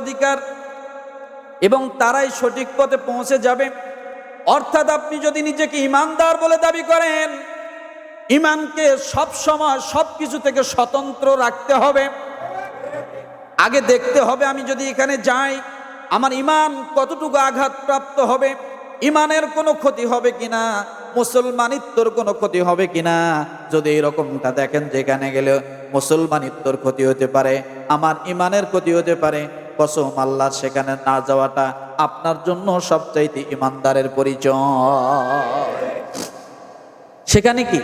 অধিকার এবং তারাই সঠিক পথে পৌঁছে যাবে। অর্থাৎ আপনি যদি নিজেকে ইমানদার বলে দাবি করেন, ইমানকে সব সময় সব কিছু থেকে স্বতন্ত্র রাখতে হবে। আগে দেখতে হবে আমি যদি এখানে যাই, আমার ইমান কতটুকু আঘাতপ্রাপ্ত হবে, ইমানের কোনো ক্ষতি হবে কিনা, মুসলমানিত্বর কোনো ক্ষতি হবে কিনা, যদি এরকমটা দেখেন যেখানে গেলে মুসলমানিত্বর ক্ষতি হতে পারে, আমার ইমানের ক্ষতি হতে পারে কসম আল্লাহ, সেখানে না যাওয়াটা আপনার জন্য সবচাইতে ইমানদারের পরিচয়। সেখানে কি?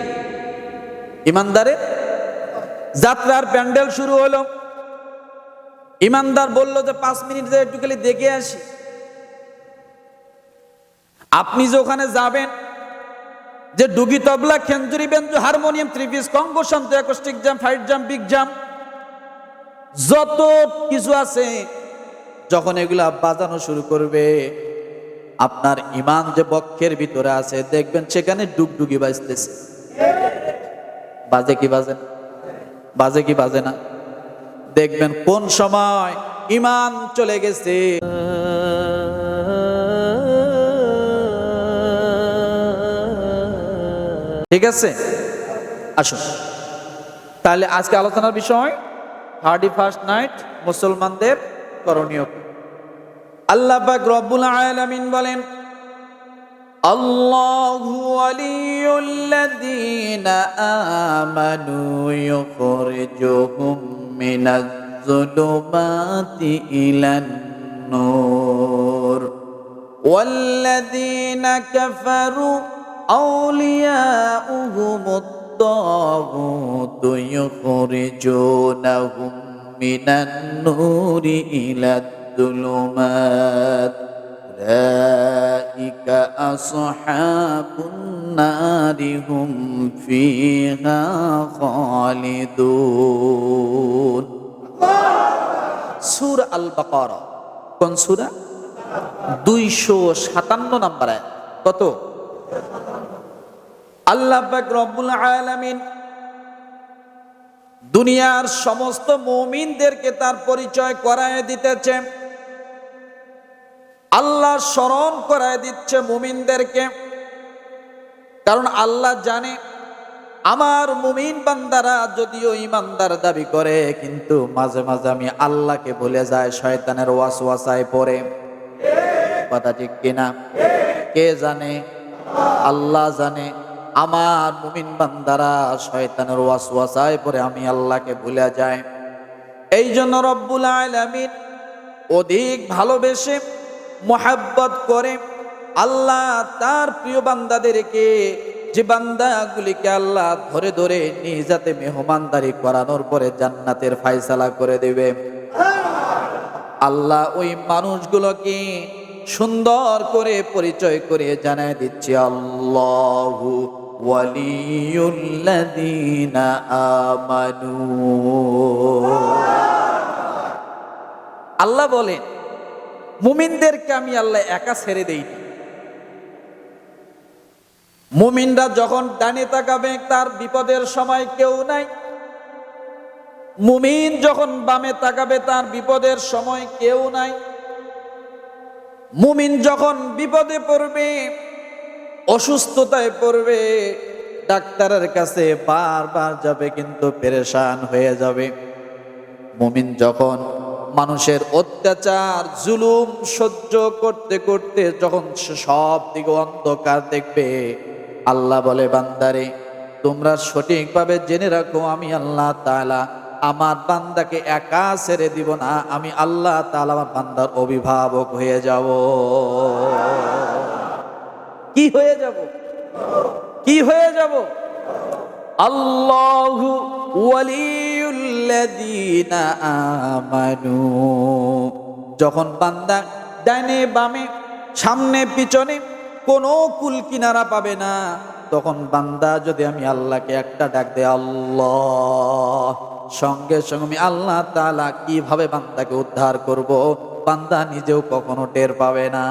ইমানদারের যাত্রার প্যান্ডেল শুরু হলো। ইমানদার বলল যে, পাঁচ মিনিট যে একটু খালি দেখে আসি। আপনি যে ওখানে যাবেন, যে ডুগি tabla, খেঞ্জুরি banjo, harmonium three piece conga, শান্ত acoustic fight jam, big jam, যত কিছু আছে যখন এগুলা বাজানো শুরু করবে, আপনার ইমান যে বক্ষের ভিতরে আছে, দেখবেন সেখানে ডুগডুগি বাজতেছে। বাজে কি বাজে না? বাজে কি বাজে না? দেখবেন কোন সময় ইমান চলে গেছে। ঠিক আছে? আসুন। তাহলে আজকে আলোচনার বিষয় থার্টি ফার্স্ট নাইট মুসলমানদের করণীয়? আল্লাহ পাক রব্বুল আলামিন বলেন الله ولي الذين آمنوا يخرجهم من الظلمات إلى النور والذين كفروا أولياؤهم الطاغوت يخرجونهم من النور إلى الظلمات أولئك أصحاب النار هم فيها خالدون সুর আল বাকারা কোন সুরা দুইশো সাতান্ন নাম্বার আয়াত। কত আল্লাহ পাক রব্বুল আলামিন দুনিয়ার সমস্ত মুমিনদেরকে তার পরিচয় করায় দিতেছে আল্লাহ স্মরণ করায় দিচ্ছে মুমিনদেরকে। কারণ আল্লাহ জানে, আমার মুমিন বান্দারা যদিও ইমানদার দাবি করে, কিন্তু মাঝে মাঝে আমি আল্লাহকে ভুলে যায় শয়তানের ওয়াসওয়াসায় পড়ে। কথা ঠিক কিনা? কে জানে? আল্লাহ জানে। আমার মুমিন বান্দারা শয়তানের ওয়াসওয়াসায় পড়ে, আমি আল্লাহকে ভুলে যায় এই জন্য রব্বুল আলামিন অধিক ভালোবেসে মোহাব্বত করে আল্লাহ তার প্রিয় বান্দাদেরকে যে বান্দাগুলিকে আল্লাহ ধরে ধরে নিজাতে মেহমানদারি করানোর পরে জান্নাতের ফায়সালা করে দেবে। আল্লাহ ওই মানুষগুলোকে সুন্দর করে পরিচয় করে জানায় দিচ্ছে, আল্লাহ আমানু। আল্লাহ বলেন মুমিনদেরকে আমি আল্লাহ একা ছেড়ে দেই মুমিনরা যখন ডানে তাকাবে, তার বিপদের সময় কেউ নাই। মুমিন যখন বামে তাকাবে, তার বিপদের সময় কেউ নাই। মুমিন যখন বিপদে পড়বে, অসুস্থতায় পড়বে, ডাক্তারের কাছে বারবার যাবে, কিন্তু পেরেশান হয়ে যাবে। মুমিন যখন মানুষের অত্যাচার, জুলুম সহ্য করতে করতে যখন সব দিকে অন্ধকার দেখবে, আল্লাহ বলে, বান্দারে, তোমরা সঠিকভাবে জেনে রাখো, আমি আল্লাহ তাআলা আমার বান্দাকে একা ছেড়ে দিব না, আমি আল্লাহ তালা আমার বান্দার অভিভাবক হয়ে যাব। কি হয়ে যাব? কি হয়ে যাব? আল্লাহু ওয়ালিউল্লাযীনা আমানু। যখন বান্দা ডাইনে বামে, সামনে পিছনে কোনো কুল কিনারা পাবে না, তখন বান্দা যদি আমি আল্লাহকে একটা ডাক দে আল্লাহ, সঙ্গে সঙ্গে আমি আল্লাহ তালা কীভাবে বান্দাকে উদ্ধার করব, বান্দা নিজেও কখনো টের পাবে না।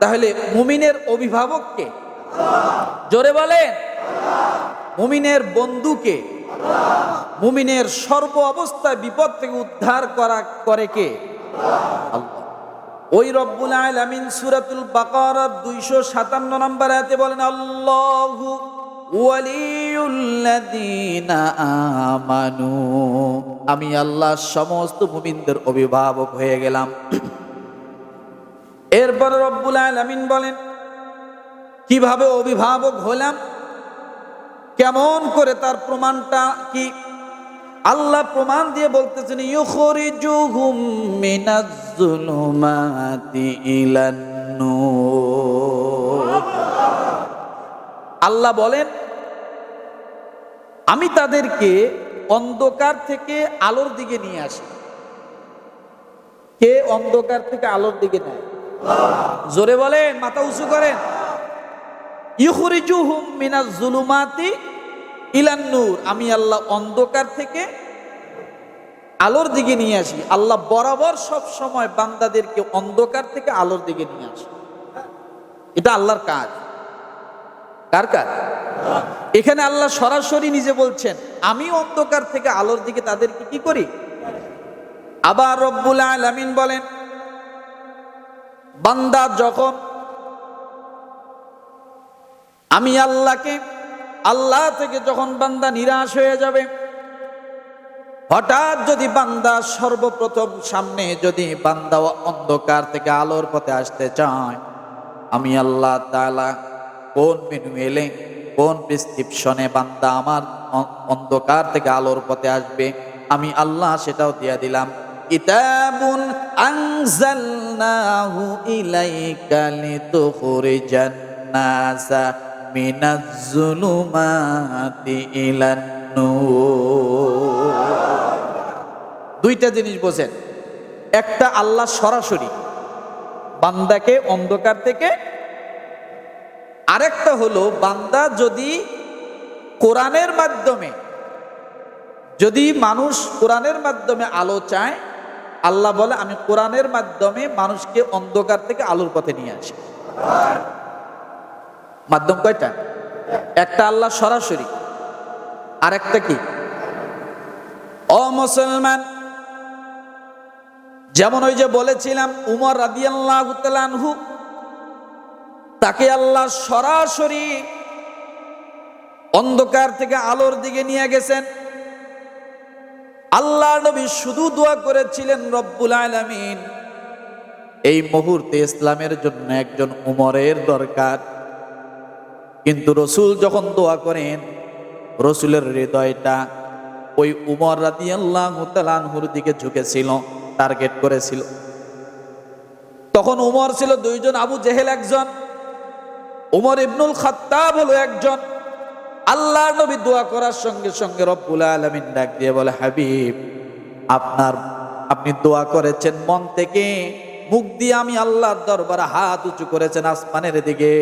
তাহলে মুমিনের অভিভাবককে জোরে বলেন। মুমিনের বন্ধুকে মুমিনের সর্ব অবস্থায় বিপদ থেকে উদ্ধার করা করে কে? ওই রব্বুল আলামিন সূরাতুল বাকারার 257 নম্বর আয়াতে বলেন, আল্লাহু আমানু। আমি আল্লাহ সমস্ত মুমিনদের অভিভাবক হয়ে গেলাম। এরপর রব্বুল আলামিন বলেন, কীভাবে অভিভাবক হলাম? কেমন করে তার প্রমাণটা কি? আল্লাহ প্রমাণ দিয়ে বলতেছেন, ইউখরিজুহুম মিনাজ-জুলুমাতি ইলান-নূর আল্লাহ বলেন, আমি তাদেরকে অন্ধকার থেকে আলোর দিকে নিয়ে আসি। কে অন্ধকার থেকে আলোর দিকে নেয়? জোরে বলেন, মাথা উঁচু করেন। ইউখরিজুহুম মিনাজ-জুলুমাতি ইলান নূর, আমি আল্লাহ অন্ধকার থেকে আলোর দিকে নিয়ে আসি। আল্লাহ বরাবর সব সময় বান্দাদেরকে অন্ধকার থেকে আলোর দিকে নিয়ে আসি। এটা আল্লাহর কাজ। কার কাজ? এখানে আল্লাহ সরাসরি নিজে বলছেন, আমি অন্ধকার থেকে আলোর দিকে তাদেরকে কি করি? আবার রব্বুল আলামিন বলেন, বান্দা যখন আমি আল্লাহকে আল্লাহ থেকে যখন বান্দা নিরাশ হয়ে যাবে, হঠাৎ যদি বান্দা সর্বপ্রথম সামনে যদি বান্দা অন্ধকার থেকে আলোর পথে আসতে চায়, আমি আল্লাহ তালা কোন মেনু এলে কোন প্রেসক্রিপশনে বান্দা আমার অন্ধকার থেকে আলোর পথে আসবে, আমি আল্লাহ সেটাও দিয়ে দিলাম। কিতাবুন ইলাইকা লিতুখরিজান মিনাজ-জুলুমাতি ইলান নূর। দুইটা জিনিস বোঝেন। একটা আল্লাহ সরাসরি বান্দাকে অন্ধকার থেকে। আরেকটা হলো বান্দা যদি কোরআনের মাধ্যমে, যদি মানুষ কোরআনের মাধ্যমে আলো চায়, আল্লাহ বলে, আমি কোরআনের মাধ্যমে মানুষকে অন্ধকার থেকে আলোর পথে নিয়ে আসি। মাধ্যম কয়টা? একটা আল্লাহ সরাসরি আর একটা কি? ও মুসলমান, যেমন ওই যে বলেছিলাম, উমর রাদিয়াল্লাহু আনহু, তাকে আল্লাহ সরাসরি অন্ধকার থেকে আলোর দিকে নিয়ে গেছেন। আল্লাহ নবী শুধু দোয়া করেছিলেন, রব্বুল আলামিন, এই মুহূর্তে ইসলামের জন্য একজন উমরের দরকার। কিন্তু রসুল যখন দোয়া করেন, রসুলের হৃদয়টা ওই উমর রাতি আল্লাহ তালানহুর দিকে ঝুঁকেছিল, টার্গেট করেছিল। তখন উমর ছিল দুইজন, আবু জেহেল একজন, উমর ইবনুল খাত্তাব হলো একজন। আল্লাহ নবী দোয়া করার সঙ্গে সঙ্গে রব্বুল আলমিন ডাক দিয়ে বলে, হাবিব, আপনার, আপনি দোয়া করেছেন মন থেকে, মুখ দিয়ে আমি আল্লাহর দরবারে হাত উঁচু করেছেন আসমানের দিকে।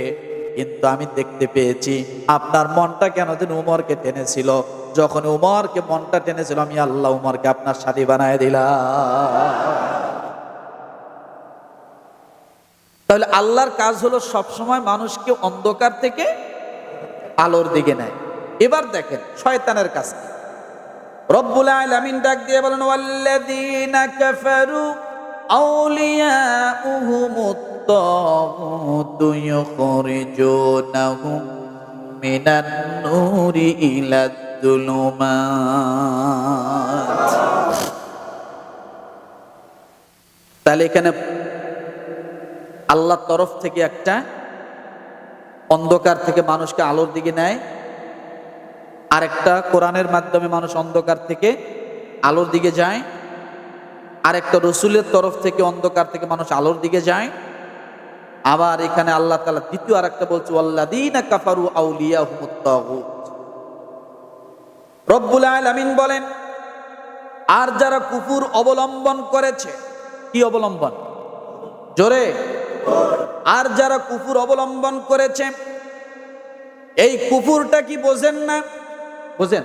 কিন্তু আমি দেখতে পেয়েছি, আপনার মনটা কেন যেন উমরকে টেনেছিল? যখন উমরকে মনটা টেনেছিল, আমি আল্লাহ উমরকে আপনার সাথী বানায় দিলাম। তাহলে আল্লাহর কাজ হলো সবসময় মানুষকে অন্ধকার থেকে আলোর দিকে নেয়। এবার দেখেন, শয়তানের কাজ কি? রব্বুল আলামিন ডাক দিয়ে বলেন, ওয়াল্লাযীনা কাফারু আউলিয়াউহুমুত ইখরিজুনাহুম মিনান নূরি ইলাদ যুলুমাত তাহলে এখানে আল্লাহর তরফ থেকে একটা অন্ধকার থেকে মানুষকে আলোর দিকে নেয়। আরেকটা কোরআনের মাধ্যমে মানুষ অন্ধকার থেকে আলোর দিকে যায়। আরেকটা রসুলের তরফ থেকে অন্ধকার থেকে মানুষ আলোর দিকে যায়। আবার এখানে আল্লাহ তালা দ্বিতীয় আরেকটা বলছে আল্লাদিনা কাফারু আউলিয়া রব্বুল আলামিন বলেন, আর যারা কুকুর অবলম্বন করেছে, কি অবলম্বন? জোরে। আর যারা কুকুর অবলম্বন করেছে, এই কুকুরটা কি বোঝেন না? বোঝেন।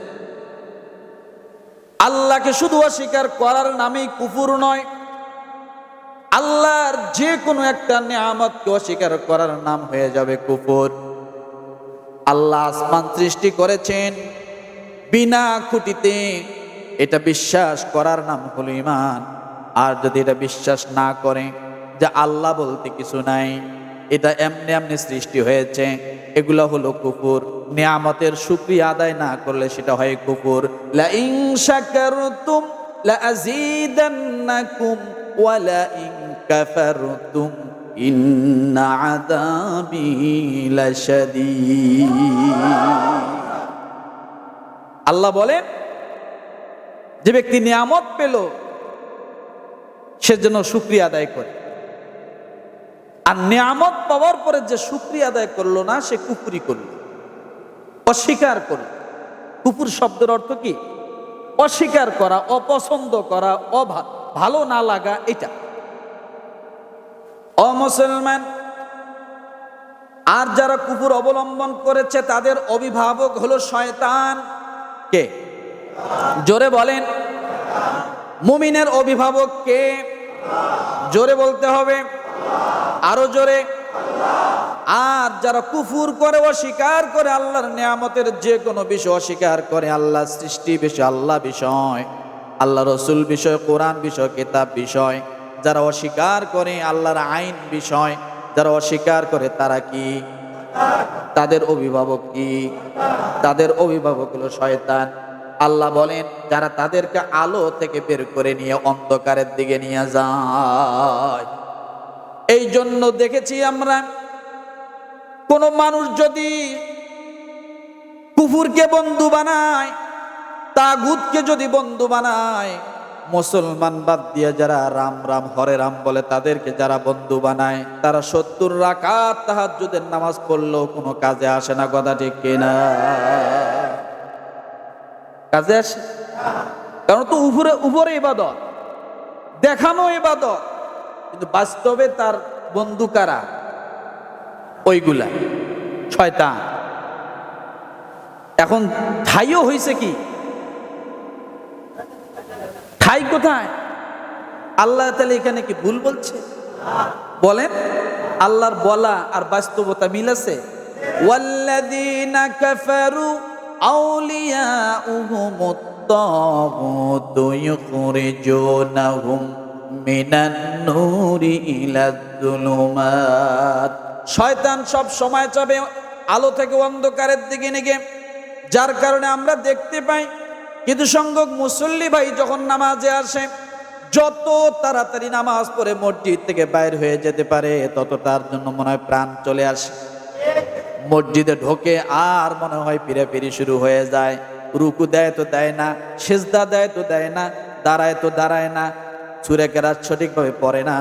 আল্লাহকে শুধু অস্বীকার করার নামেই কুফুর নয় আল্লাহর যে কোনো একটা নিয়ামতকে অস্বীকার করার নাম হয়ে যাবে কুফুর। আল্লাহ আসমান সৃষ্টি করেছেন বিনা খুঁটিতে। এটা বিশ্বাস করার নাম হলো ইমান আর যদি এটা বিশ্বাস না করে যে আল্লাহ বলতে কিছু নাই, এটা এমনি এমনি সৃষ্টি হয়েছে, এগুলো হলো কুকুর নিয়ামতের শুক্রিয়া আদায় না করলে সেটা হয় কুকুর লা ইন শাকারতুম লা আযীদান্নাকুম লা ইন কাফারতুম ইন্না আযাবি আল্লাহ বলেন, যে ব্যক্তি নিয়ামত পেল সে যেন শুক্রিয়া আদায় করে। আর নিয়ামত পাওয়ার পরে যে শুক্রিয়া আদায় করল না, সে কুপুরি করল, অস্বীকার করল। কুপুর শব্দের অর্থ কি? অস্বীকার করা, অপছন্দ করা অভা ভালো না লাগা এটা। অমুসলমান আর যারা কুকুর অবলম্বন করেছে, তাদের অভিভাবক হলো শয়তান। কে? জোরে বলেন। মুমিনের অভিভাবক কে? জোরে বলতে হবে। আরও জোরে। আর যারা কুফুর করে, অস্বীকার করে, আল্লাহর নিয়ামতের যে কোনো বিষয় অস্বীকার করে আল্লাহ সৃষ্টি বিষয়, আল্লাহ বিষয়। আল্লাহ রসুল বিষয়, কোরআন বিষয়, কিতাব বিষয়। যারা অস্বীকার করে আল্লাহর আইন বিষয়, যারা অস্বীকার করে তারা কি? তাদের অভিভাবক কি? তাদের অভিভাবক হলো শয়তান। আল্লাহ বলেন, যারা তাদেরকে আলো থেকে বের করে নিয়ে অন্ধকারের দিকে নিয়ে যায়। এই জন্য দেখেছি আমরা, কোন মানুষ যদি কুকুরকে বন্ধু বানায় তাগুতকে যদি বন্ধু বানায়, মুসলমান বাদ দিয়ে যারা রাম রাম, হরে রাম বলে তাদেরকে যারা বন্ধু বানায়, তারা সত্তর রাকাত তাহাজ্জুদের নামাজ পড়লেও কোনো কাজে আসে না, কথা ঠিক কিনা? কাজে আসে? কারণ তো উপরে উপরে ইবাদত, দেখানো ইবাদত, কিন্তু বাস্তবে তার বন্ধু কারা? ওইগুলা, শয়তান। এখন ঠাইও হয়েছে কি? ঠাই কোথায় আল্লাহ তাহলে এখানে কি ভুল বলছে বলেন আল্লাহর বলা আর বাস্তবতা মিল আছে ওয়াল্লাযীনা কাফারু আউলিয়াউহুম الطاغوت يخرجونهم من النور إلى الظلمات শয়তান সব সময় চাবে আলো থেকে অন্ধকারের দিকে নিগে যার কারণে আমরা দেখতে পাই কিন্তু সংখ্যক মুসল্লি ভাই যখন নামাজে আসে, যত তাড়াতাড়ি নামাজ পড়ে মসজিদ থেকে বাইর হয়ে যেতে পারে, তত তার জন্য মনে হয় প্রাণ চলে আসে। মসজিদে ঢোকে আর মনে হয় ফিরি শুরু হয়ে যায়। রুকু দেয় তো দেয় না, সেজদা দেয় তো দেয় না, দাঁড়ায় তো দাঁড়ায় না সুরে কেরাত সঠিকভাবে পড়ে না।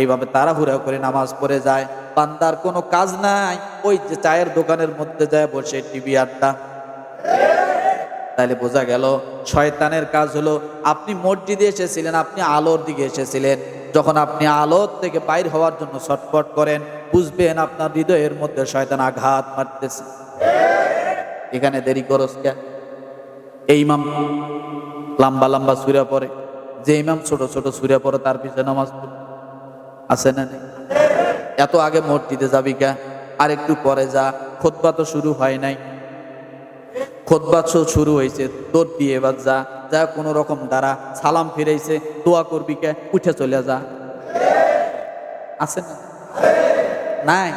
এইভাবে তাড়াহুড়া করে নামাজ পড়ে যায়। পান্দার কোনো কাজ নাই, ওই যে চায়ের দোকানের মধ্যে যায় বসে টিভি আড্ডা। তাহলে বোঝা গেল শয়তানের কাজ হলো আপনি মসজিদে এসেছিলেন, আপনি আলোর দিকে এসেছিলেন। যখন আপনি আলোর থেকে বাইর হওয়ার জন্য ছটফট করেন, বুঝবেন আপনার হৃদয়ের মধ্যে শয়তান আঘাত মারতেছে। এখানে দেরি করস কে এই ইমাম লম্বা লম্বা সুরা পরে যে ইমাম ছোট ছোট সুরা পরে তার পিছনে নামাজ পড়ে। আছে না এত আগে মসজিদে যাবি কে আর একটু পরে যা। খোদবা তো শুরু হয় নাই। খোদবা তো শুরু হয়েছে তোর দিয়ে এবার যা যা কোনো রকম দ্বারা সালাম ফিরাইছে, দোয়া করবি কে, উঠে চলে যা। আছে না? নাই?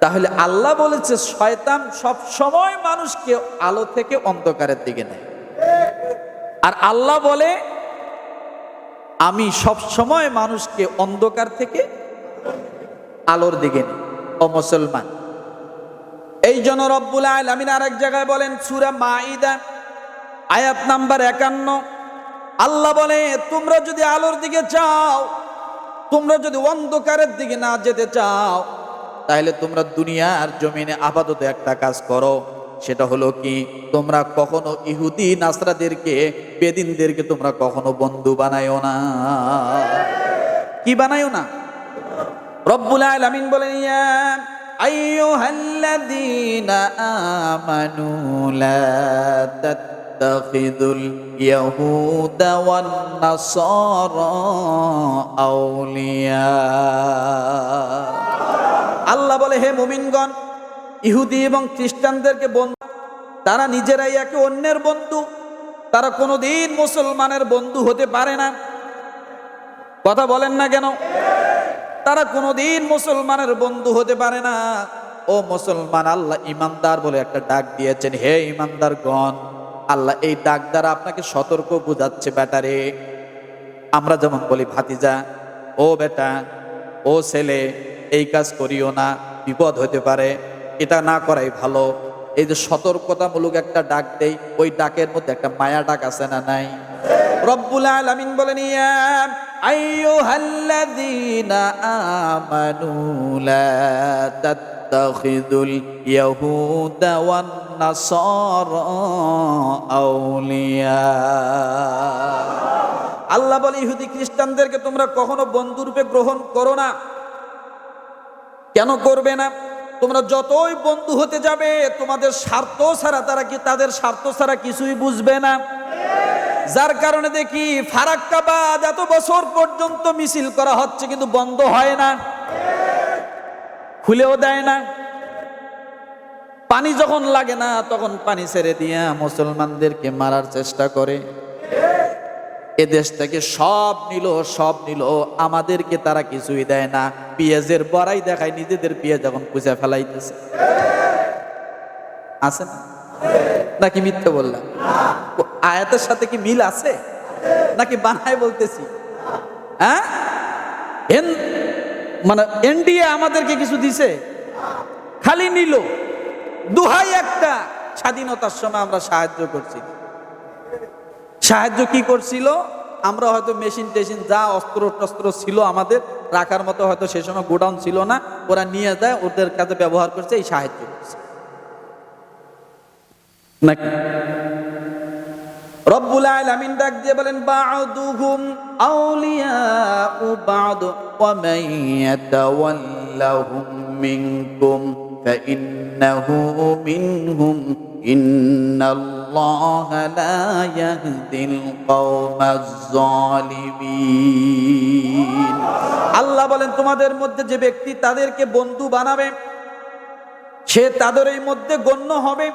তাহলে আল্লাহ বলেছে, শয়তান সব সময় মানুষকে আলো থেকে অন্ধকারের দিকে নেয়। আর আল্লাহ বলে, আমি সব সময় মানুষকে অন্ধকার থেকে আলোর দিকে নিই। ও মুসলমান এই জন্য রব্বুল আলামিন আরেক জায়গায় বলেন, সূরা মাইদা আয়াত নাম্বার একান্ন। আল্লাহ বলে, তোমরা যদি আলোর দিকে চাও, তোমরা যদি অন্ধকারের দিকে না যেতে চাও, তাহলে তোমরা দুনিয়ার জমিনে আপাতত একটা কাজ করো। সেটা হলো কি, তোমরা কখনো ইহুদি, নাসরাদেরকে, বেদিনদেরকে তোমরা কখনো বন্ধু বানায়ও না। কি বানায়ও না? রব্বুল আলামিন বলেন, ইয়া আইয়ুহাল্লাযীনা আমানু লা তাত্তাখিযুল ইয়াহুদা ওয়ান নাসারা আউলিয়া আল্লাহ বলে, হে মুমিনগণ, ইহুদি এবং খ্রিস্টানদেরকে বন্ধু, তারা নিজেরাই একে অন্যের বন্ধু, তারা কোনোদিন মুসলমানের বন্ধু হতে পারে না। কথা বলেন না কেন? তারা কোনোদিন মুসলমানের বন্ধু হতে পারে না। ও মুসলমান, আল্লাহ ইমানদার বলে একটা ডাক দিয়েছেন, হে ইমানদার গণ আল্লাহ এই ডাক দ্বারা আপনাকে সতর্ক বুঝাচ্ছে বেটারে আমরা যেমন বলি, ভাতিজা, ও বেটা, ও ছেলে, এই কাজ করিও না, বিপদ হতে পারে, এটা না করাই ভালো। এই যে সতর্কতামূলক একটা ডাক দেই, ওই ডাকের মধ্যে একটা মায়া ডাক আছে না নাই? রব্বুল আলামিন বলেন, ইয়া আইয়ুহাল্লাযীনা আমানু লা তাত্তাখিযুল ইয়াহুদা ওয়ান নাসারা আউলিয়া। আল্লাহ বলে, ইহুদি খ্রিস্টানদেরকে তোমরা কখনো বন্ধুরূপে গ্রহণ করো না। কেন করবে না? তোমরা যতই বন্ধু হতে যাবে, তোমাদের স্বার্থ ছাড়া তারা কি, তাদের স্বার্থ ছাড়া কিছুই বুঝবে না। যার কারণে দেখি ফারাক্কাবাদ এত বছর পর্যন্ত মিছিল করা হচ্ছে, কিন্তু বন্ধ হয় না, খুলেও দেয় না। পানি যখন লাগে না, তখন পানি ছেড়ে দিয়া মুসলমানদেরকে মারার চেষ্টা করে। এ দেশ থেকে সব নিল সব নিল, আমাদেরকে তারা কিছুই দেয় না। পেঁয়াজের বড়াই দেখায়, নিজেদের পেঁয়াজ যখন পুজা ফেলাইতেছে। আছে নাকি মিথ্যে বললাম? আয়াতের সাথে কি মিল আছে? নাকি বানায় বলতেছি? হ্যাঁ? মানে এনডিএ আমাদেরকে কিছু দিছে? খালি নিল। দুহাই একটা স্বাধীনতার সময় আমরা সাহায্য করছি। সাহায্য কি করছিল? আমরা হয়তো মেশিন টেশিন যা অস্ত্র টস্ত্র ছিল আমাদের, রাখার মতো হয়তো সে সময় গোডাউন ছিল না। ওরা নিয়ে যায়, ওদের কাছে ব্যবহার করছে, এই সাহায্য করছে। নাকি? রব্বুল আলামিন ডাক দিয়ে বলেন, বা'দুহুম আউলিয়াউ বা'দ, ওয়া মান ইয়াতাওয়াল্লাহুম মিনকুম, ফাইন্নাহু মিনহুম, ইন্নাল্লাহা লা ইয়াহদিল কওমাজ জালিমিন আল্লাহ বলেন, তোমাদের মধ্যে যে ব্যক্তি তাদেরকে বন্ধু বানাবে, সে তাদেরই মধ্যে গণ্য হবে।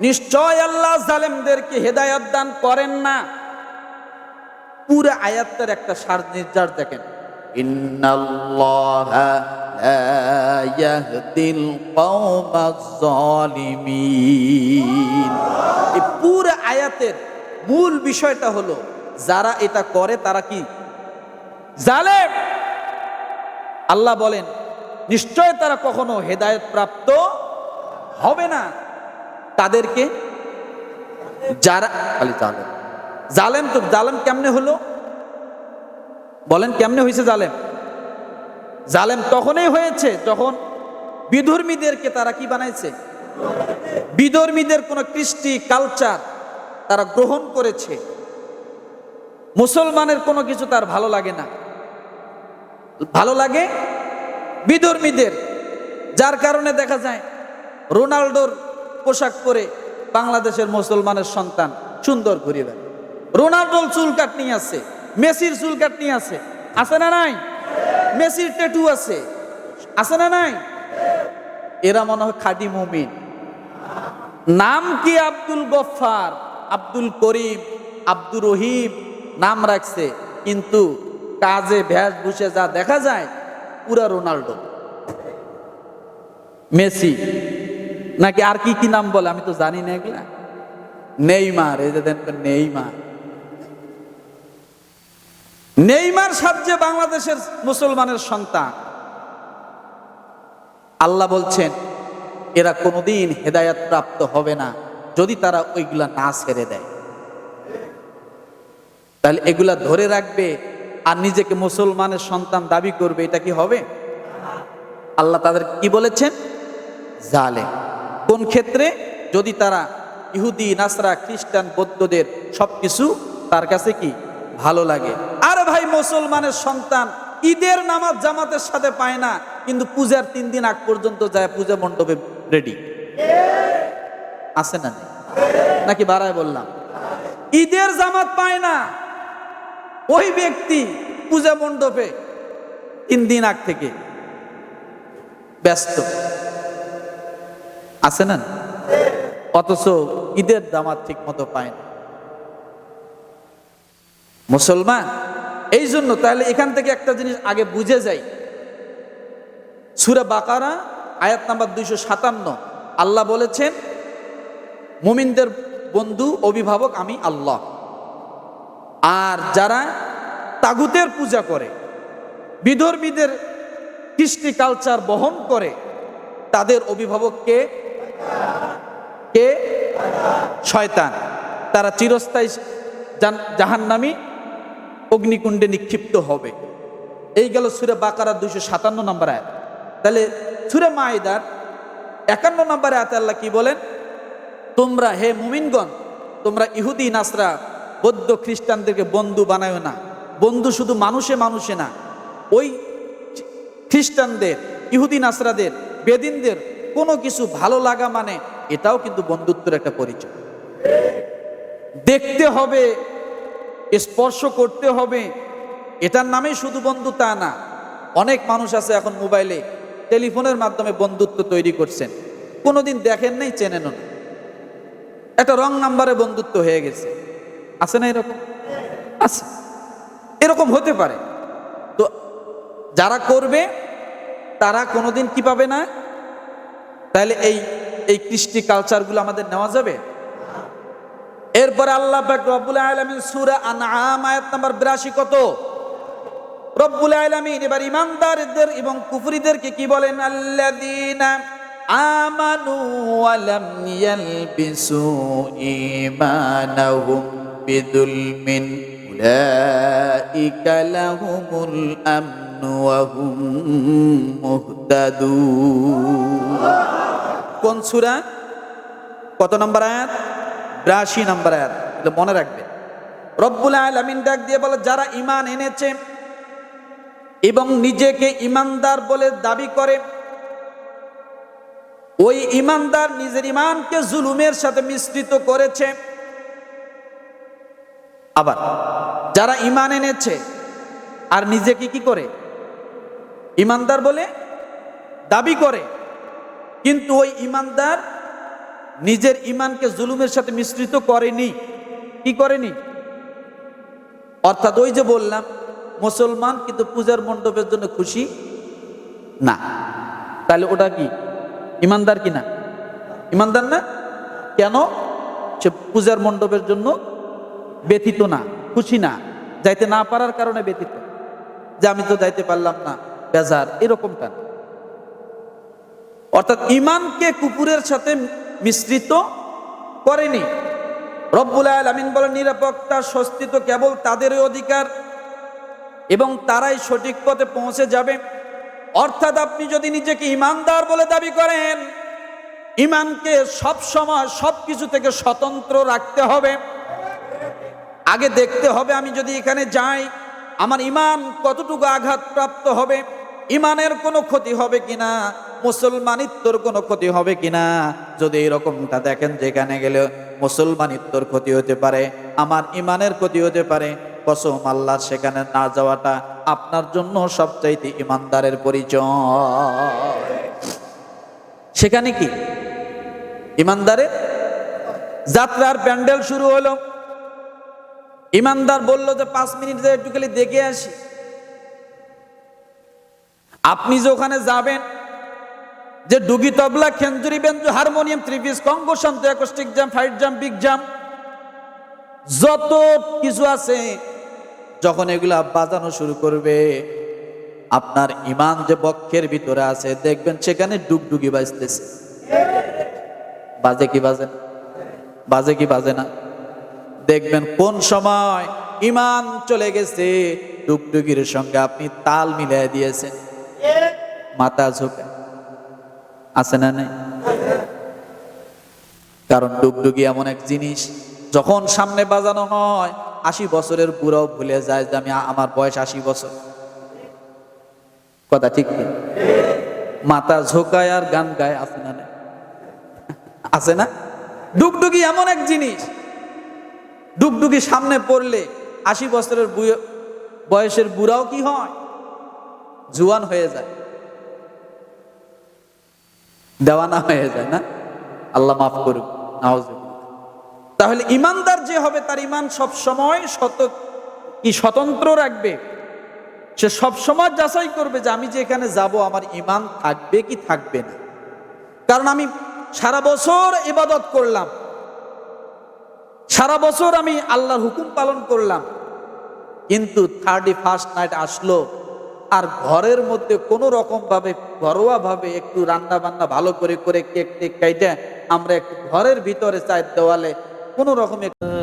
নিশ্চয় আল্লাহ জালেমদেরকে হেদায়ত দান করেন না। পুরো আয়াতটার একটা সার নির্যাস দেখেন। পুরো আয়াতের মূল বিষয়টা হলো যারা এটা করে তারা কি? জালেম। আল্লাহ বলেন নিশ্চয় তারা কখনো হেদায়েত প্রাপ্ত হবে না। তাদেরকে যারা খালি জালেম। জালেম তো, জালেম কেমনে হলো? বলেন কেমনে হয়েছে জালেম? জালেম তখনই হয়েছে যখন বিধর্মীদেরকে তারা কি বানাইছে? বিধর্মীদের কোনো কৃষ্টি কালচার তারা গ্রহণ করেছে। মুসলমানের কোনো কিছু তার ভালো লাগে না। ভালো লাগে বিধর্মীদের, যার কারণে দেখা যায় রোনাল্ডোর পোশাক পরে বাংলাদেশের মুসলমানের সন্তান, সুন্দর ঘুরে বেড়ায়। রোনাল্ডোর চুল কাটনি আছে, মেসির চুল কাটনি আছে আছে না নাই? মেসির টেটু আছে আছে না নাই? এরা মনে হয় খাঁটি মুমিন। নাম কি আব্দুল গফফার, আব্দুল করিম, আব্দুর রহিম? নাম রাখছে, কিন্তু কাজে ভেষভূষে যা দেখা যায়, পুরা রোনাল্ডো। মেসি। নাকি আর কি কি নাম বলে? আমি তো জানি না এগুলা। নেইমার, এই যে তো নেইমার। নেইমার সাহায্যে বাংলাদেশের মুসলমানের সন্তান। আল্লাহ বলছেন, এরা কোনোদিন হেদায়াত প্রাপ্ত হবে না যদি তারা ওইগুলা না ছেড়ে দেয়। তাহলে এগুলা ধরে রাখবে আর নিজেকে মুসলমানের সন্তান দাবি করবে, এটা কি হবে? আল্লাহ তাদের কি বলেছেন? জালে কোন ক্ষেত্রে? যদি তারা ইহুদি, নাসরা, খ্রিস্টান, বৌদ্ধদের সবকিছু তার কাছে কি? ভালো লাগে। আর ভাই, মুসলমানের সন্তান ঈদের নামাজ জামাতের সাথে পায় না, কিন্তু পূজার তিন দিন আগ পর্যন্ত যায়, পূজা মণ্ডপে রেডি আছে না নাকি বাড়ায় বললাম? ঈদের জামাত পায় না, ওই ব্যক্তি পূজা মণ্ডপে তিন দিন আগ থেকে ব্যস্ত। আছে না? অথচ ঈদের দামাত ঠিক মতো পায় না। মুসলমান এই জন্য তাহলে এখান থেকে একটা জিনিস আগে বুঝে যাই। সুরা বাকারা, আয়াত নাম্বার দুইশো সাতান্ন, আল্লাহ বলেছেন, মুমিনদের বন্ধু, অভিভাবক আমি আল্লাহ। আর যারা তাগুতের পূজা করে, বিধর্মীদের কৃষ্টি কালচার বহন করে, তাদের অভিভাবক কে? শয়তান। তারা চিরস্থায়ী জাহান্নামী অগ্নিকুণ্ডে নিক্ষিপ্ত হবে। এই গেল সুরে বাকারা দুইশো সাতান্ন নম্বর আয়াত। তাহলে সুরে মাইদার একান্ন নম্বরে আয়াত আল্লাহ কি বলেন? তোমরা হে মুমিনগণ, তোমরা ইহুদি, নাসরা, বৌদ্ধ খ্রিস্টানদেরকে বন্ধু বানায় না। বন্ধু শুধু মানুষে মানুষে না। ওই খ্রিস্টানদের, ইহুদি, নাসরাদের, বেদিনদের কোনো কিছু ভালো লাগা মানে এটাও কিন্তু বন্ধুত্বের একটা পরিচয়। দেখতে হবে, স্পর্শ করতে হবে, এটার নামেই শুধু বন্ধু তা না। অনেক মানুষ আছে এখন মোবাইলে টেলিফোনের মাধ্যমে বন্ধুত্ব তৈরি করছেন। কোনোদিন দেখেন নাই, চেনেন না। একটা রং নাম্বারে বন্ধুত্ব হয়ে গেছে। আছে না এরকম? আছে। এরকম হতে পারে। তো যারা করবে, তারা কোনোদিন কি পাবে না? তাহলে এই এই কৃষ্টি কালচারগুলো আমাদের নেওয়া যাবে? এরপরে আল্লাহ রব্বুল আলামিন সূরা আনআম আয়াত নাম্বার 82 কত? রব্বুল আলামিন এবার ইমানদারদের এবং কুফরিদেরকে কি বলেন? আল্লাযীনা আমানু ওয়া লাম ইয়ালবিসু ঈমানাহুম বিযুলমিন, উলাইকা লাহুমুল আমনু কোন সূরা? কত নম্বর আয়াত? বিরাশি নম্বর আয়াত। এটা মনে রাখবে। রব্বুল আলামিন ডাক দিয়ে বলে, যারা ইমান এনেছে এবং নিজেকে ইমানদার বলে দাবি করে, ওই ইমানদার নিজের ইমানকে জুলুমের সাথে মিশ্রিত করেছে। আবার, যারা ইমান এনেছে আর নিজেকে কি করে? ইমানদার বলে দাবি করে। কিন্তু ওই ইমানদার নিজের ইমানকে জুলুমের সাথে মিশ্রিত করেনি। কি করেনি? অর্থাৎ ওই যে বললাম, মুসলমান কিন্তু পূজার মণ্ডপের জন্য খুশি না। তাহলে ওটা কি? ইমানদার কি না? ইমানদার না? কেন? সে পূজার মণ্ডপের জন্য ব্যথিত না, খুশি না, যাইতে না পারার কারণে ব্যথিত। যে আমি তো যাইতে পারলাম না, বেজার, এরকমটা না। অর্থাৎ ইমানকে কুকুরের সাথে মিশ্রিত করেনি। রব্বুল আলমিন বলেন, নিরাপত্তা, স্বস্তি তো কেবল তাদেরই অধিকার এবং তারাই সঠিক পথে পৌঁছে যাবে। অর্থাৎ আপনি যদি নিজেকে ইমানদার বলে দাবি করেন ইমানকে সব সময় সব কিছু থেকে স্বতন্ত্র রাখতে হবে। আগে দেখতে হবে, আমি যদি এখানে যাই, আমার ইমান কতটুকু আঘাতপ্রাপ্ত হবে ইমানের কোনো ক্ষতি হবে কিনা। মুসলমানিত্বর কোনো ক্ষতি হবে কিনা? যদি এরকমটা দেখেন যেখানে গেলে মুসলমানিত্বর ক্ষতি হতে পারে, আমার ইমানের ক্ষতি হতে পারে, কসম আল্লাহ সেখানে না যাওয়াটা আপনার জন্য সবচাইতে ইমানদারের পরিচয়। সেখানে কি? ইমানদারের যাত্রার প্যান্ডেল শুরু হলো। ইমানদার বলল যে, পাঁচ মিনিট একটু খালি দেখে আসি। আপনি যে ওখানে যাবেন যে ডুগি tabla, খেঞ্জুরি, banjo, harmonium three piece conga, শান্ত, acoustic jam fight jam big jam যত কিছু আছে, যখন এগুলা বাজানো শুরু করবে, আপনার ইমান যে বক্ষের ভিতরে আছে, দেখবেন সেখানে ডুগডুগি বাজতেছে। বাজে কি বাজে না? বাজে কি বাজে না? দেখবেন কোন সময় ইমান চলে গেছে, ডুগডুগির সঙ্গে আপনি তাল মিলিয়ে দিয়েছেন। মাথা ঝোঁকা। আছে না নেই? কারণ ডুগডুগি এমন এক জিনিস, যখন সামনে বাজানো হয়, আশি বছরের বুড়াও ভুলে যায় যে আমি আমার বয়স আশি বছর। কথা ঠিক মাথা ঝোকায় আর গান গায় আছে না আছে না? ডুগডুগি এমন এক জিনিস, ডুগডুগি সামনে পড়লে আশি বছরের বয়সের বুড়াও কি হয়? জুয়ান হয়ে যায়। দেওয়ানা হয়ে যায়, না? আল্লাহ মাফ করুক। তাহলে ইমানদার যে হবে তার ইমান সব সময় শত, কি স্বতন্ত্র রাখবে? সে সব সময় যাচাই করবে যে আমি যে এখানে যাব, আমার ইমান থাকবে কি থাকবে না। কারণ আমি সারা বছর ইবাদত করলাম। সারা বছর আমি আল্লাহর হুকুম পালন করলাম। কিন্তু থার্টি ফার্স্ট নাইট আসলো আর ঘরের মধ্যে কোনো রকম ভাবে ঘরোয়া ভাবে একটু রান্না বান্না ভালো করে করে কেক টেক খাইতে আমরা একটু ঘরের ভিতরে চাই দেওয়ালে কোনো রকম একটু